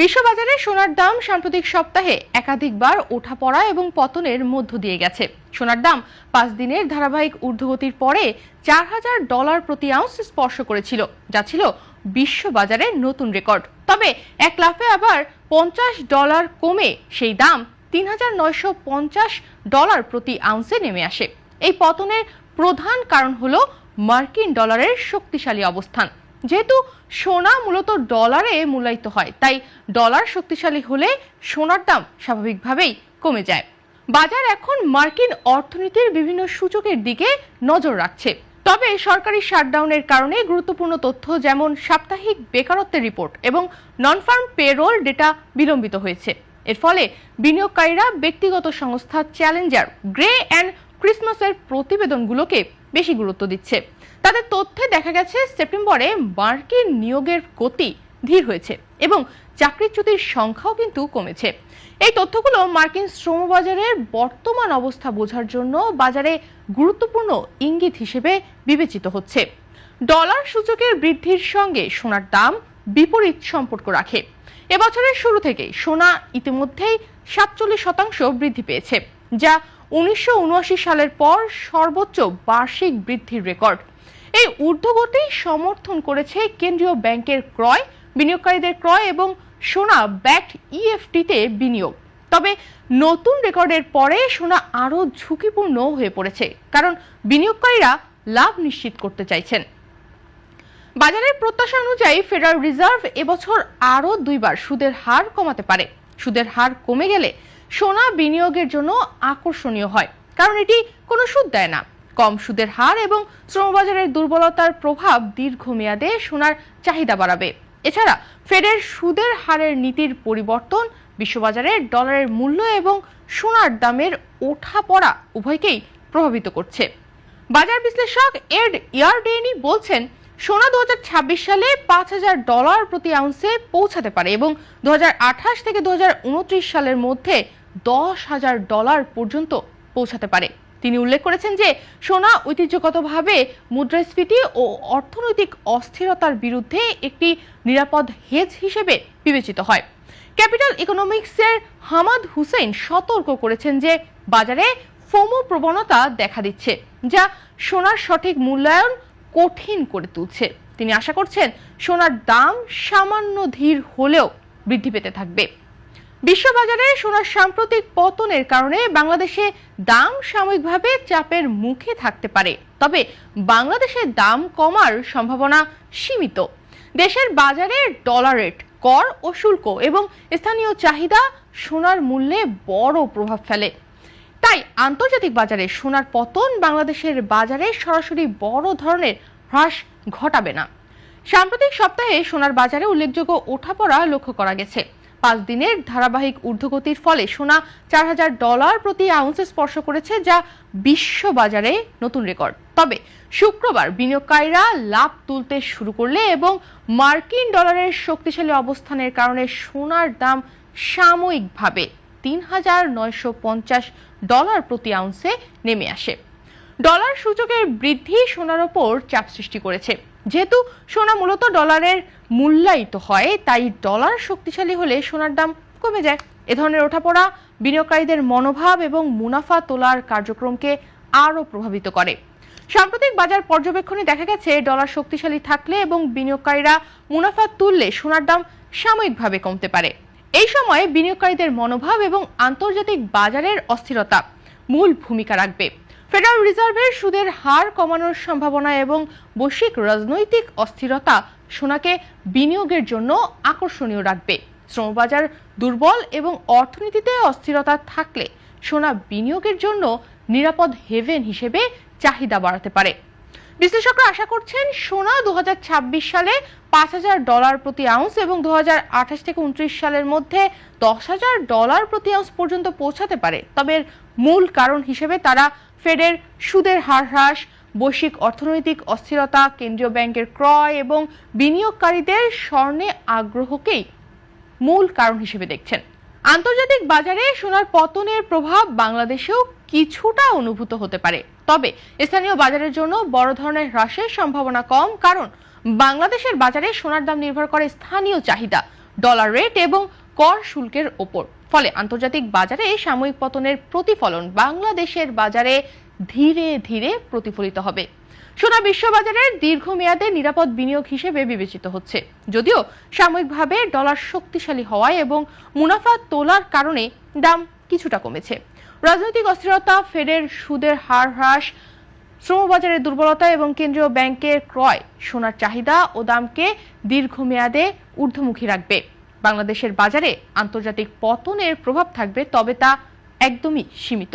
বিশ্ববাজারে সোনার দাম সাম্প্রতিক সপ্তাহে একাধিকবার ওঠাপড়া এবং পতনের মধ্য দিয়ে গেছে। সোনার দাম পাঁচ দিনের ধারাবাহিক ঊর্ধ্বগতির পরে চার হাজার ডলার প্রতি আউন্স স্পর্শ করেছিল, যা ছিল বিশ্ববাজারে নতুন রেকর্ড। তবে এক লাফে আবার পঞ্চাশ ডলার কমে সেই দাম তিন হাজার নয়শো পঞ্চাশ ডলার প্রতি আউন্সে নেমে আসে। এই পতনের প্রধান কারণ হলো মার্কিন ডলারের শক্তিশালী অবস্থান। যেহেতু সোনা মূলত ডলারে মূল্যায়িত হয়, তাই ডলার শক্তিশালী হলে সোনার দাম স্বাভাবিকভাবেই কমে যায়। বাজার এখন মার্কিন অর্থনীতির বিভিন্ন সূচকের দিকে নজর রাখছে। তবে সরকারি শাটডাউনের কারণে গুরুত্বপূর্ণ তথ্য যেমন সাপ্তাহিক বেকারত্বের রিপোর্ট এবং নন ফার্ম পেরোল ডেটা বিলম্বিত হয়েছে। এর ফলে বিনিয়োগকারীরা ব্যক্তিগত সংস্থা চ্যালেঞ্জার গ্রে অ্যান্ড ক্রিসমাসের প্রতিবেদনগুলোকে বেশি গুরুত্ব দিচ্ছে। তাদের তথ্যে দেখা গেছে, সেপ্টেম্বরে মার্কিন নিয়োগের গতি ধীর হয়েছে এবং চাকরিচ্যুতির সংখ্যাও কিন্তু কমেছে। এই তথ্যগুলো মার্কিন শ্রমবাজারের বর্তমান অবস্থা বোঝার জন্য বাজারে গুরুত্বপূর্ণ ইঙ্গিত হিসেবে বিবেচিত হচ্ছে। ডলার সূচকের বৃদ্ধির সঙ্গে সোনার দাম বিপরীত সম্পর্ক রাখে। এবছরের শুরু থেকে সোনা ইতিমধ্যেই সাতচল্লিশ শতাংশ বৃদ্ধি পেয়েছে, যা উনিশশো সালের পর সর্বোচ্চ বার্ষিক বৃদ্ধির রেকর্ড। এই ঊর্ধ্বগতি সমর্থন করেছে কেন্দ্রীয় ব্যাংকের ক্রয়, বিনিয়োগকারীদের ক্রয় এবং সোনা ব্যাকড ইএফটিতে বিনিয়োগ। তবে নতুন রেকর্ডের পরে সোনা আরও ঝুঁকিপূর্ণ হয়ে পড়েছে, কারণ বিনিয়োগকারীরা লাভ নিশ্চিত করতে চাইছেন। বাজারের প্রত্যাশা অনুযায়ী ফেডারেল রিজার্ভ এবছর আরও দুইবার সুদের হার কমাতে পারে। সুদের হার কমে গেলে সোনা বিনিয়োগের জন্য আকর্ষণীয় হয়, কারণ এটি কোনো সুদ দেয় না। কম সুদের হার এবং শ্রমবাজারের দুর্বলতার প্রভাব দীর্ঘমেয়াদে সোনার চাহিদা বাড়াবে। এছাড়া ফেডের সুদের হারের নীতির পরিবর্তন বিশ্ববাজারে ডলারের মূল্য এবং সোনার দামের ওঠা পড়া উভয়কেই প্রভাবিত করছে। বাজার বিশ্লেষক এড ইয়ারডেনি বলছেন সোনা দুহাজার ছাব্বিশ সালে পাঁচ হাজার ডলার প্রতি আউন্সে পৌঁছাতে পারে এবং দুহাজার আঠাশ থেকে দুহাজার উনত্রিশ সালের মধ্যে দশ হাজার ডলার পর্যন্ত পৌঁছাতে পারে। তিনি উল্লেখ করেছেন যে, সোনা ঐতিহ্যগতভাবে মুদ্রাস্ফীতি ও অর্থনৈতিক অস্থিরতার বিরুদ্ধে একটি নিরাপদ হেজ হিসেবে বিবেচিত হয়। ক্যাপিটাল ইকোনমিক্সের হামাদ হুসেন সতর্ক করেছেন যে, বাজারে ফোমো প্রবণতা দেখা দিচ্ছে, যা সোনার সঠিক মূল্যায়ন কঠিন করে তুলছে। তিনি আশা করছেন সোনার দাম সামান্য ধীর হলেও বৃদ্ধি পেতে থাকবে। বিশ্ববাজারে সোনার সাম্প্রতিক পতনের কারণে বাংলাদেশে দাম সাময়িকভাবে চাপের মুখে থাকতে পারে। তবে বাংলাদেশে দাম কমার সম্ভাবনা সীমিত। দেশের বাজারে ডলার রেট, কর ও শুল্ক এবং স্থানীয় চাহিদা সোনার মূল্যে বড় প্রভাব ফেলে। তাই আন্তর্জাতিক বাজারে সোনার পতন বাংলাদেশের বাজারে সরাসরি বড় ধরনের হ্রাস ঘটাবে না। সাম্প্রতিক সপ্তাহে সোনার বাজারে উল্লেখযোগ্য ওঠাপড়া লক্ষ্য করা গেছে। পাঁচ দিনের ধারাবাহিক ঊর্ধ্বগতির ফলে সোনা চার হাজার ডলার প্রতি আউন্সে স্পর্শ করেছে, যা বিশ্ব বাজারে নতুন রেকর্ড। তবে শুক্রবার বিনিয়োগকারীরা লাভ তুলতে শুরু করলে এবং মার্কিন ডলারের শক্তিশালী অবস্থানের কারণে সোনার দাম সাময়িকভাবে তিন হাজার নয়শো পঞ্চাশ ডলার প্রতি আউন্সে নেমে আসে। ডলার সূচকের বৃদ্ধি সোনার ওপর চাপ সৃষ্টি করেছে। যেহেতু সোনা মূলত ডলারের মূল্যায়িত হয়, তাই ডলার শক্তিশালী হলে সোনার দাম কমে যায়। এ ধরনের ওঠাপড়া বিনিয়োগকারীদের মনোভাব এবং মুনাফা তোলার কার্যক্রমকে আরও প্রভাবিত করে। সাম্প্রতিক বাজার পর্যবেক্ষণে দেখা গেছে, ডলার শক্তিশালী থাকলে এবং বিনিয়োগকারীরা মুনাফা তুললে সোনার দাম সাময়িকভাবে কমতে পারে। এই সময়ে বিনিয়োগকারীদের মনোভাব এবং আন্তর্জাতিক বাজারের অস্থিরতা মূল ভূমিকা রাখবে। ফেডারেল রিজার্ভের সুদের হার কমানোর সম্ভাবনা এবং বৈশ্বিক রাজনৈতিক অস্থিরতা সোনাকে বিনিয়োগের জন্য আকর্ষণীয় রাখবে। শ্রমবাজার দুর্বল এবং অর্থনীতিতে অস্থিরতা থাকলে সোনা বিনিয়োগের জন্য নিরাপদ হেভেন হিসেবে চাহিদা বাড়াতে পারে। বিশ্লেষকরা আশা করছেন সোনা দু হাজার ছাব্বিশ সালে পাঁচ হাজার ডলার প্রতি আউন্স এবং দু হাজার আঠাশ থেকে উনত্রিশ সালের মধ্যে দশ হাজার ডলার প্রতি আউন্স পর্যন্ত পৌঁছাতে পারে। তবে মূল কারণ হিসেবে তারা ফেডের সুদের হার হ্রাস, বৈশ্বিক অর্থনৈতিক অস্থিরতা, কেন্দ্রীয় ব্যাংকের ক্রয় এবং বিনিয়োগকারীদের স্বর্ণে আগ্রহকেই মূল কারণ হিসেবে দেখছেন। আন্তর্জাতিক বাজারে সোনার পতনের প্রভাব বাংলাদেশেও কিছুটা অনুভূত হতে পারে। তবে স্থানীয় বাজারের জন্য বড় ধরনের হ্রাসের সম্ভাবনা কম, কারণ বাংলাদেশের বাজারে সোনার দাম নির্ভর করে স্থানীয় চাহিদা ডলার রেট এবং কর শুল্কের ওপর। ফলে আন্তর্জাতিক বাজারে সাময়িক পতনের প্রতিফলন বাংলাদেশের বাজারে ধীরে ধীরে প্রতিফলিত হবে। সোনা বিশ্ববাজারের দীর্ঘমেয়াদে নিরাপদ বিনিয়োগ হিসেবে বিবেচিত হচ্ছে। যদিও সাময়িকভাবে ডলার শক্তিশালী হওয়ায় এবং মুনাফা তোলার কারণে দাম কিছুটা কমেছে। রাজনৈতিক অস্থিরতা, ফেডের সুদের হার হ্রাস, শ্রমবাজারের দুর্বলতা এবং কেন্দ্রীয় ব্যাংকের ক্রয়, সোনার চাহিদা ও দামকে দীর্ঘমেয়াদে ঊর্ধ্বমুখী রাখবে। বাংলাদেশের বাজারে আন্তর্জাতিক পতনের প্রভাব থাকবে, তবে তা একদমই সীমিত।